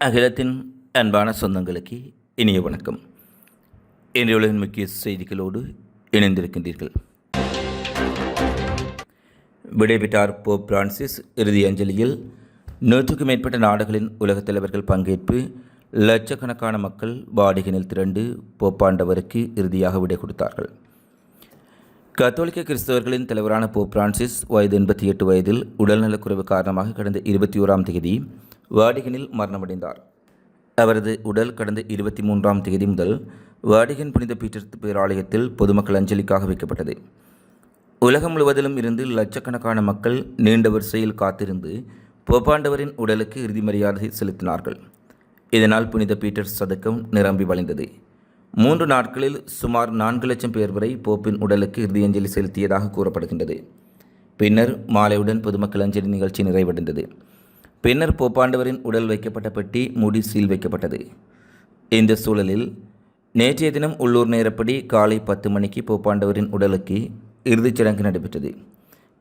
அகிலத்தின் அன்பான சொந்தங்களுக்கு இனிய வணக்கம். இன்றைய உலகின் முக்கிய செய்திகளோடு இணைந்திருக்கின்றீர்கள். விடைபெற்றார் போப் பிரான்சிஸ் இறுதி அஞ்சலியில் நூற்றுக்கும் மேற்பட்ட நாடுகளின் உலகத் தலைவர்கள் பங்கேற்பு லட்சக்கணக்கான மக்கள் வாடிகனில் திரண்டு போப்பாண்டவருக்கு இறுதியாக விடை கொடுத்தார்கள். கத்தோலிக்க கிறிஸ்தவர்களின் தலைவரான போப் பிரான்சிஸ் வயது எண்பத்தி எட்டு வயதில் உடல்நலக்குறைவு காரணமாக கடந்த இருபத்தி ஓராம் தேதி வாடிகனில் மரணமடைந்தார். அவரது உடல் கடந்த இருபத்தி மூன்றாம் தேதி முதல் வாடிகன் புனித பீட்டர் பேராலயத்தில் பொதுமக்கள் அஞ்சலிக்காக வைக்கப்பட்டது. உலகம் முழுவதிலும் இருந்து லட்சக்கணக்கான மக்கள் நீண்ட வரிசையில் காத்திருந்து போப்பாண்டவரின் உடலுக்கு இறுதி மரியாதை செலுத்தினார்கள். இதனால் புனித பீட்டர் சதுக்கம் நிரம்பி வழிந்தது. மூன்று நாட்களில் சுமார் நான்கு லட்சம் பேர் வரை போப்பின் உடலுக்கு இறுதியஞ்சலி செலுத்தியதாக கூறப்படுகின்றது. பின்னர் மாலையுடன் பொதுமக்கள் அஞ்சலி நிகழ்ச்சி நிறைவடைந்தது. பின்னர் போப்பாண்டவரின் உடல் வைக்கப்பட்ட பெட்டி முடி சீல் வைக்கப்பட்டது. இந்த சூழலில் நேற்றைய தினம் உள்ளூர் நேரப்படி காலை பத்து மணிக்கு போப்பாண்டவரின் உடலுக்கு இறுதிச் சடங்கு நடைபெற்றது.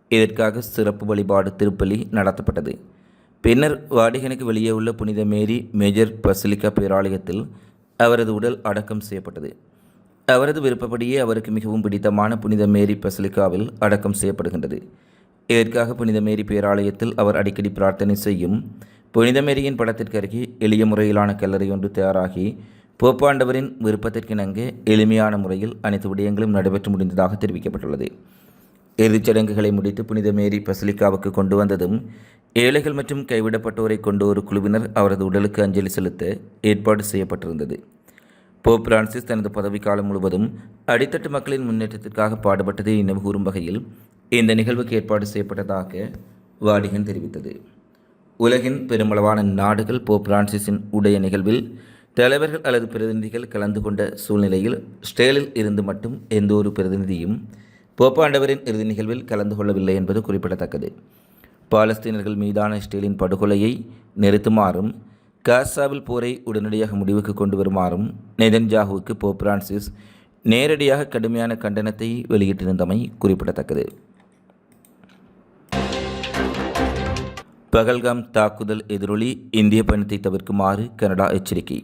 இதற்காக சிறப்பு வழிபாடு திருப்பலி நடத்தப்பட்டது. பின்னர் வாடிகனுக்கு வெளியே உள்ள புனித மேரி மேஜர் பசிலிக்கா பேராலயத்தில் அவரது உடல் அடக்கம் செய்யப்பட்டது. அவரது விருப்பப்படியே அவருக்கு மிகவும் பிடித்தமான புனித மேரி பசிலிக்காவில் அடக்கம் செய்யப்படுகின்றது. இதற்காக புனித மேரி பேராலயத்தில் அவர் அடிக்கடி பிரார்த்தனை செய்யும் புனித மேரியின் படத்திற்கு அருகே எளிய முறையிலான கல்லறை ஒன்று தயாராகி போப்பாண்டவரின் விருப்பத்திற்கிணங்க எளிமையான முறையில் அனைத்து விடயங்களும் நடைபெற்று முடிந்ததாக தெரிவிக்கப்பட்டுள்ளது. இறுதிச் சடங்குகளை முடித்து புனித மேரி பசிலிக்காவுக்கு கொண்டு வந்ததும் ஏழைகள் மற்றும் கைவிடப்பட்டோரை கொண்ட ஒரு குழுவினர் அவரது உடலுக்கு அஞ்சலி செலுத்த ஏற்பாடு செய்யப்பட்டிருந்தது. போப் பிரான்சிஸ் தனது பதவிக்காலம் முழுவதும் அடித்தட்டு மக்களின் முன்னேற்றத்திற்காக பாடுபட்டதை நினைவு கூறும் வகையில் இந்த நிகழ்வுக்கு ஏற்பாடு செய்யப்பட்டதாக வாடிகன் தெரிவித்தது. உலகின் பெருமளவான நாடுகள் போப் பிரான்சிஸின் உடைய நிகழ்வில் தலைவர்கள் அல்லது பிரதிநிதிகள் கலந்து கொண்ட சூழ்நிலையில் ஸ்டேலில் இருந்து மட்டும் எந்த ஒரு பிரதிநிதியும் போப்பாண்டவரின் இறுதி நிகழ்வில் கலந்து கொள்ளவில்லை என்பது குறிப்பிடத்தக்கது. பாலஸ்தீனர்கள் மீதான இஸ்ரேலின் படுகொலையை நிறுத்துமாறும் காசாவில் போரை உடனடியாக முடிவுக்கு கொண்டு வருமாறும் நெதன்ஜாகுவுக்கு போப் பிரான்சிஸ் நேரடியாக கடுமையான கண்டனத்தை வெளியிட்டிருந்தமை குறிப்பிடத்தக்கது. பகல்காம் தாக்குதல் எதிரொலி இந்திய பயணத்தை தவிர்க்குமாறு கனடா எச்சரிக்கை.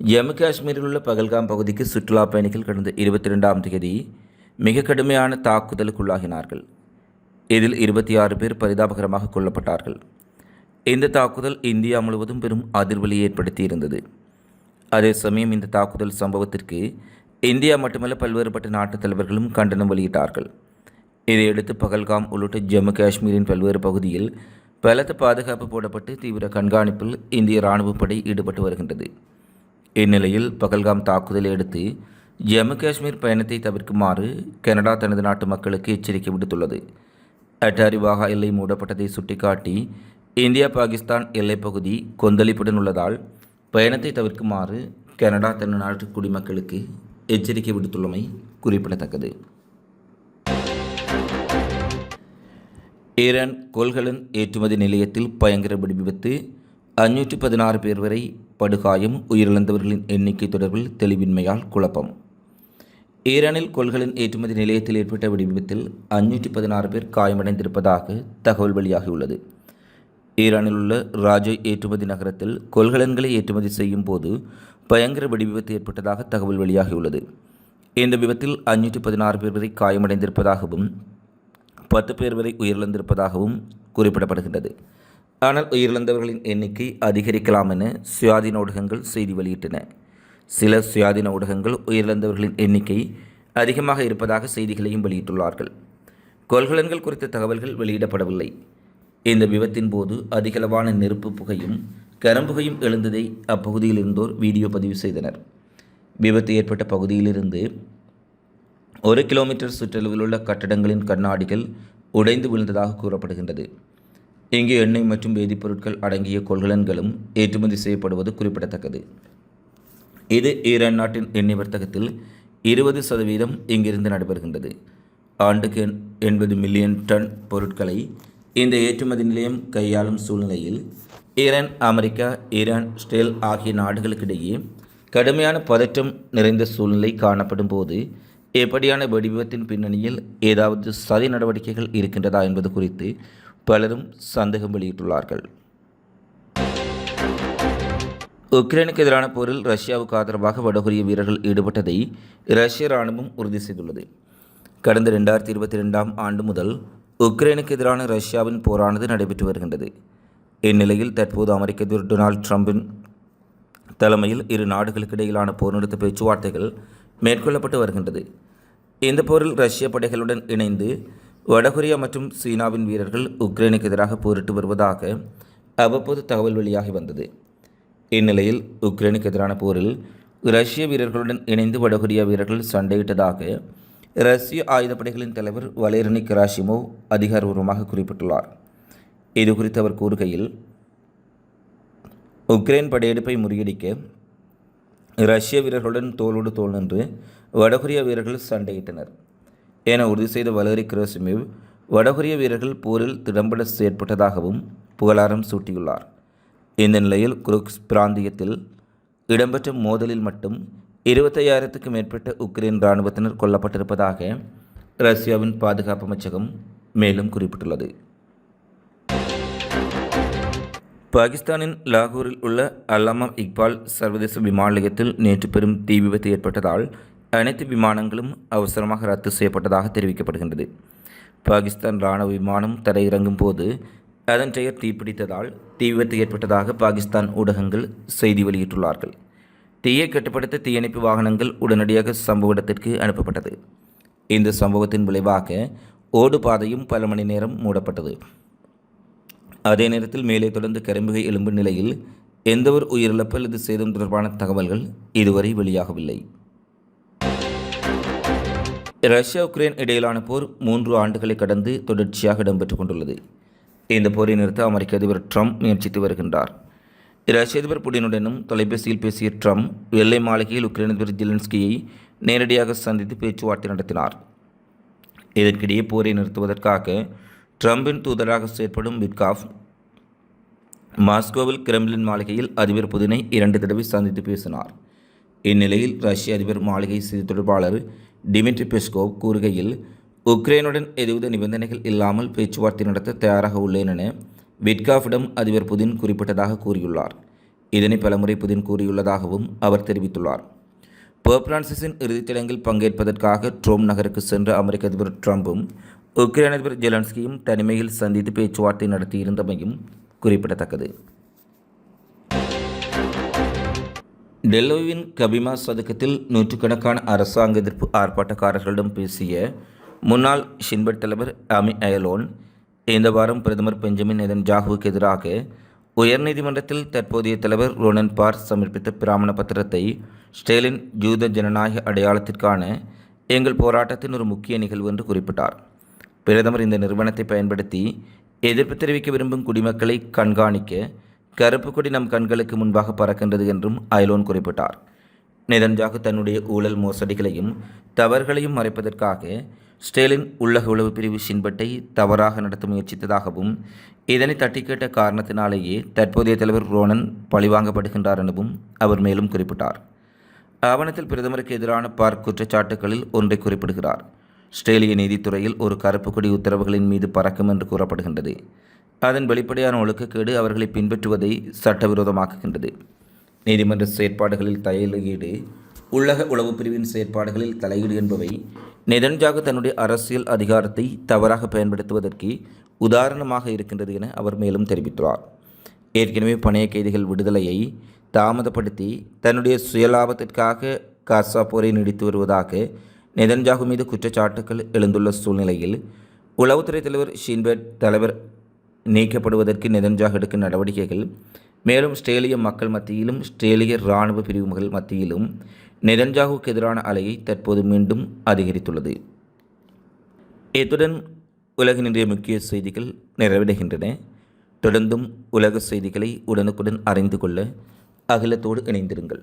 ஜம்மு காஷ்மீரில் உள்ள பகல்காம் பகுதிக்கு சுற்றுலா பயணிகள் கடந்த இருபத்தி ரெண்டாம் தேதி மிக கடுமையான தாக்குதலுக்குள்ளாகினார்கள். இதில் இருபத்தி ஆறு பேர் பரிதாபகரமாக கொல்லப்பட்டார்கள். இந்த தாக்குதல் இந்தியா முழுவதும் பெரும் அதிர்வலி ஏற்படுத்தியிருந்தது. அதே சமயம் இந்த தாக்குதல் சம்பவத்திற்கு இந்தியா மட்டுமல்ல பல்வேறுபட்ட நாட்டு தலைவர்களும் கண்டனம் வெளியிட்டார்கள். இதையடுத்து பகல்காம் உள்ளிட்ட ஜம்மு காஷ்மீரின் பல்வேறு பகுதியில் பலத்த பாதுகாப்பு போடப்பட்டு தீவிர கண்காணிப்பில் இந்திய இராணுவப்படை ஈடுபட்டு வருகின்றது. இந்நிலையில் பகல்காம் தாக்குதலை அடுத்து ஜம்மு காஷ்மீர் பயணத்தை தவிர்க்குமாறு கனடா தனது நாட்டு மக்களுக்கு எச்சரிக்கை விடுத்துள்ளது. அட்டாரி வாகா எல்லை மூடப்பட்டதை சுட்டிக்காட்டி இந்தியா பாகிஸ்தான் எல்லைப் பகுதி கொந்தளிப்புடன் உள்ளதால் பயணத்தை தவிர்க்குமாறு கனடா தன் நாட்டு குடிமக்களுக்கு எச்சரிக்கை விடுத்துள்ளமை குறிப்பிடத்தக்கது. ஈரான் கொள்கலன் ஏற்றுமதி நிலையத்தில் பயங்கர வெடி விபத்து. அஞ்சூற்றி பதினாறு பேர் வரை படுகாயம் உயிரிழந்தவர்களின் எண்ணிக்கை தொடர்பில் தெளிவின்மையால் குழப்பம். ஈரானில் கொள்கலன் ஏற்றுமதி நிலையத்தில் ஏற்பட்ட வெடிவிபத்தில் அஞ்சூற்றி பதினாறு பேர் காயமடைந்திருப்பதாக தகவல் வெளியாகியுள்ளது. ஈரானில் உள்ள ராஜோய் ஏற்றுமதி நகரத்தில் கொள்கலன்களை ஏற்றுமதி செய்யும் போது பயங்கர வெடிவிபத்து ஏற்பட்டதாக தகவல் வெளியாகியுள்ளது. இந்த விபத்தில் அஞ்சூற்றி பதினாறு பேர் வரை காயமடைந்திருப்பதாகவும் பத்து பேர் வரை உயிரிழந்திருப்பதாகவும் குறிப்பிடப்படுகின்றது. ஆனால் உயிரிழந்தவர்களின் எண்ணிக்கை அதிகரிக்கலாம் என சுயாதீன ஊடகங்கள் செய்தி வெளியிட்டன. சில சுயாதீன ஊடகங்கள் உயிரிழந்தவர்களின் எண்ணிக்கை அதிகமாக இருப்பதாக செய்திகளையும் வெளியிட்டுள்ளார்கள். கொள்கலன்கள் குறித்த தகவல்கள் வெளியிடப்படவில்லை. இந்த விபத்தின் போது அதிகளவான நெருப்பு புகையும் கரம்புகையும் எழுந்ததை அப்பகுதியில் இருந்தோர் வீடியோ பதிவு செய்தனர். விபத்து ஏற்பட்ட பகுதியிலிருந்து ஒரு கிலோமீட்டர் சுற்றளவில் உள்ள கட்டடங்களின் கண்ணாடிகள் உடைந்து விழுந்ததாக கூறப்படுகின்றது. இங்கு எண்ணெய் மற்றும் வேதிப்பொருட்கள் அடங்கிய கொள்கலன்களும் ஏற்றுமதி செய்யப்படுவது குறிப்பிடத்தக்கது. இது ஈரான் நாட்டின் எண்ணெய் வர்த்தகத்தில் இருபது சதவீதம் இங்கிருந்து நடைபெறுகின்றது. ஆண்டுக்கு எண்பது மில்லியன் டன் பொருட்களை இந்த ஏற்றுமதி நிலையம் கையாளும் சூழ்நிலையில் ஈரான் அமெரிக்கா ஈரான் ஸ்டேல் ஆகிய நாடுகளுக்கிடையே கடுமையான பதற்றம் நிறைந்த சூழ்நிலை காணப்படும் போது எப்படியான வடிவத்தின் பின்னணியில் ஏதாவது சதி நடவடிக்கைகள் இருக்கின்றதா என்பது குறித்து பலரும் சந்தேகம் வெளியிட்டுள்ளார்கள். உக்ரைனுக்கு எதிரான போரில் ரஷ்யாவுக்கு ஆதரவாக வடகொரிய வீரர்கள் ஈடுபட்டதை ரஷ்ய இராணுவம் உறுதி செய்துள்ளது. கடந்த ரெண்டாயிரத்தி இருபத்தி ரெண்டாம் ஆண்டு முதல் உக்ரைனுக்கு எதிரான ரஷ்யாவின் போரானது நடைபெற்று வருகின்றது. இந்நிலையில் தற்போது அமெரிக்க அதிபர் டொனால்ட் ட்ரம்பின் தலைமையில் இரு நாடுகளுக்கு இடையிலான போர் நிறுத்த பேச்சுவார்த்தைகள் மேற்கொள்ளப்பட்டு வருகின்றது. இந்த போரில் ரஷ்ய படைகளுடன் இணைந்து வடகொரியா மற்றும் சீனாவின் வீரர்கள் உக்ரைனுக்கு எதிராக போரிட்டு வருவதாக அவ்வப்போது தகவல் வெளியாகி வந்தது. இந்நிலையில் உக்ரைனுக்கு எதிரான போரில் ரஷ்ய வீரர்களுடன் இணைந்து வடகொரியா வீரர்கள் சண்டையிட்டதாக ரஷ்ய ஆயுதப்படைகளின் தலைவர் வலேரினி கராஷிமோவ் அதிகாரபூர்வமாக குறிப்பிட்டுள்ளார். இது குறித்து அவர் கூறுகையில் உக்ரைன் படையெடுப்பை முறியடிக்க ரஷ்ய வீரர்களுடன் தோளோடு தோல் நின்று வடகொரிய வீரர்கள் சண்டையிட்டனர். என உறுதி செய்த வலரி கிரோசிமிவ் வடகொரிய வீரர்கள் போரில் திடம்பட செயற்பட்டதாகவும் புகழாரம் சூட்டியுள்ளார். இந்த நிலையில் குருக்ஸ் பிராந்தியத்தில் இடம்பெற்ற மோதலில் மட்டும் இருபத்தையாயிரத்துக்கு மேற்பட்ட உக்ரைன் இராணுவத்தினர் கொல்லப்பட்டிருப்பதாக ரஷ்யாவின் பாதுகாப்பு அமைச்சகம் மேலும் குறிப்பிட்டுள்ளது. பாகிஸ்தானின் லாகூரில் உள்ள அல்லாமா இக்பால் சர்வதேச விமான நிலையத்தில் நேற்று பெரும் தீ விபத்து ஏற்பட்டதால் அனைத்து விமானங்களும் அவசரமாக ரத்து செய்யப்பட்டதாக தெரிவிக்கப்படுகின்றது. பாகிஸ்தான் இராணுவ விமானம் தரையிறங்கும் போது அதன் பெயர் தீப்பிடித்ததால் தீ விபத்து ஏற்பட்டதாக பாகிஸ்தான் ஊடகங்கள் செய்தி வெளியிட்டுள்ளார்கள். தீயை கட்டுப்படுத்த தீயணைப்பு வாகனங்கள் உடனடியாக சம்பவ இடத்திற்கு அனுப்பப்பட்டது. இந்த சம்பவத்தின் விளைவாக ஓடு பாதையும் பல மணி நேரம் மூடப்பட்டது. அதே நேரத்தில் மேலே தொடர்ந்து கரும்புகை எலும்பு நிலையில் எந்தவொரு உயிரிழப்பு அல்லது சேதம் தொடர்பான தகவல்கள் இதுவரை வெளியாகவில்லை. ரஷ்யா உக்ரைன் இடையிலான போர் மூன்று ஆண்டுகளை கடந்து தொடர்ச்சியாக இடம்பெற்றுக் கொண்டுள்ளது. இந்த போரை நிறுத்த அமெரிக்க அதிபர் ட்ரம்ப் முயற்சித்து வருகின்றார். ரஷ்ய அதிபர் புடினுடனும் தொலைபேசியில் பேசிய ட்ரம்ப் வெள்ளை மாளிகையில் உக்ரைன் அதிபர் ஜெலன்ஸ்கியை நேரடியாக சந்தித்து பேச்சுவார்த்தை நடத்தினார். இதற்கிடையே போரை நிறுத்துவதற்காக ட்ரம்பின் தூதராக செயற்படும் விட்காஃப் மாஸ்கோவில் கிரெம்லின் மாளிகையில் அதிபர் புதினை இரண்டு தடவை சந்தித்து பேசினார். இந்நிலையில் ரஷ்ய அதிபர் மாளிகை செய்தி தொடர்பாளர் டிமிட்ரி பெஸ்கோவ் கூறுகையில் உக்ரைனுடன் எதுவித நிபந்தனைகள் இல்லாமல் பேச்சுவார்த்தை நடத்த தயாராக உள்ளேன் என விட்காஃபிடம் அதிபர் புதின் குறிப்பிட்டதாக கூறியுள்ளார். இதனை பலமுறை புதின் கூறியுள்ளதாகவும் அவர் தெரிவித்துள்ளார். போப் பிரான்சிஸின் இறுதிச் சடங்கில் பங்கேற்பதற்காக ட்ரோம் நகருக்கு சென்ற அமெரிக்க அதிபர் ட்ரம்பும் உக்ரைன் அதிபர் ஜெலன்ஸ்கியும் தனிமையில் சந்தித்து பேச்சுவார்த்தை நடத்தியிருந்தமையும் குறிப்பிடத்தக்கது. டெல்லோவின் கபிமா சதுக்கத்தில் நூற்றுக்கணக்கான அரசாங்க எதிர்ப்பு ஆர்ப்பாட்டக்காரர்களிடம் பேசிய முன்னாள் ஷின்பட் தலைவர் அமி அயலோன் இந்த வாரம் பிரதமர் பெஞ்சமின் நெதன் ஜாகுவுக்கு எதிராக உயர்நீதிமன்றத்தில் தற்போதைய தலைவர் ரோனன் பார் சமர்ப்பித்த பிராமண பத்திரத்தை ஸ்டேலின் ஜூத ஜனநாயக அடையாளத்திற்கான எங்கள் போராட்டத்தின் ஒரு முக்கிய நிகழ்வு என்று குறிப்பிட்டார். பிரதமர் இந்த நிறுவனத்தை பயன்படுத்தி எதிர்ப்பு தெரிவிக்க விரும்பும் குடிமக்களை கண்காணிக்க கருப்பு கொடி நம் கண்களுக்கு முன்பாக பறக்கின்றது என்றும் அயலோன் குறிப்பிட்டார். நிதன்ஜாகு தன்னுடைய ஊழல் மோசடிகளையும் தவறுகளையும் மறைப்பதற்காக ஸ்டேலின் உள்ளக உளவு பிரிவு சின்பட்டை தவறாக நடத்த முயற்சித்ததாகவும் இதனை தட்டிக்கேட்ட காரணத்தினாலேயே தற்போதைய தலைவர் ரோனன் பழிவாங்கப்படுகின்றார் எனவும் அவர் மேலும் குறிப்பிட்டார். ஆவணத்தில் பிரதமருக்கு எதிரான பார்க் குற்றச்சாட்டுகளில் ஒன்றை குறிப்பிடுகிறார். ஆஸ்திரேலிய நீதித்துறையில் ஒரு கருப்பு கொடி உத்தரவுகளின் மீது பறக்கும் என்று கூறப்படுகின்றது. அதன் வெளிப்படையான ஒழுக்கக்கேடு அவர்களை பின்பற்றுவதை சட்டவிரோதமாக்குகின்றது. நீதிமன்ற செயற்பாடுகளில் தலையீடு உள்ளக உளவு பிரிவின் செயற்பாடுகளில் தலையீடு என்பவை நெதன்ஜாக தன்னுடைய அரசியல் அதிகாரத்தை தவறாக பயன்படுத்துவதற்கு உதாரணமாக இருக்கின்றது என அவர் மேலும் தெரிவித்துள்ளார். ஏற்கனவே பணைய கைதிகள் விடுதலையை தாமதப்படுத்தி தன்னுடைய சுயலாபத்திற்காக காசா போரை நீடித்து வருவதாக நெதன்ஜாகு மீது குற்றச்சாட்டுகள் எழுந்துள்ள சூழ்நிலையில் உளவுத்துறை தலைவர் ஷின்பெட் தலைவர் நீக்கப்படுவதற்கு நெதன்ஜாகு எடுக்கும் நடவடிக்கைகள். மேலும் ஸ்ட்ரேலிய மக்கள் மத்தியிலும் ஸ்ட்ரேலிய இராணுவ பிரிவுகள் மத்தியிலும் நெதன்ஜாகுக்கு எதிரான அலையை தற்போது மீண்டும் அதிகரித்துள்ளது. இத்துடன் உலகினுடைய முக்கிய செய்திகள் நிறைவடைகின்றன. தொடர்ந்தும் உலக செய்திகளை உடனுக்குடன் அறிந்து கொள்ள அகிலத்தோடு இணைந்திருங்கள்.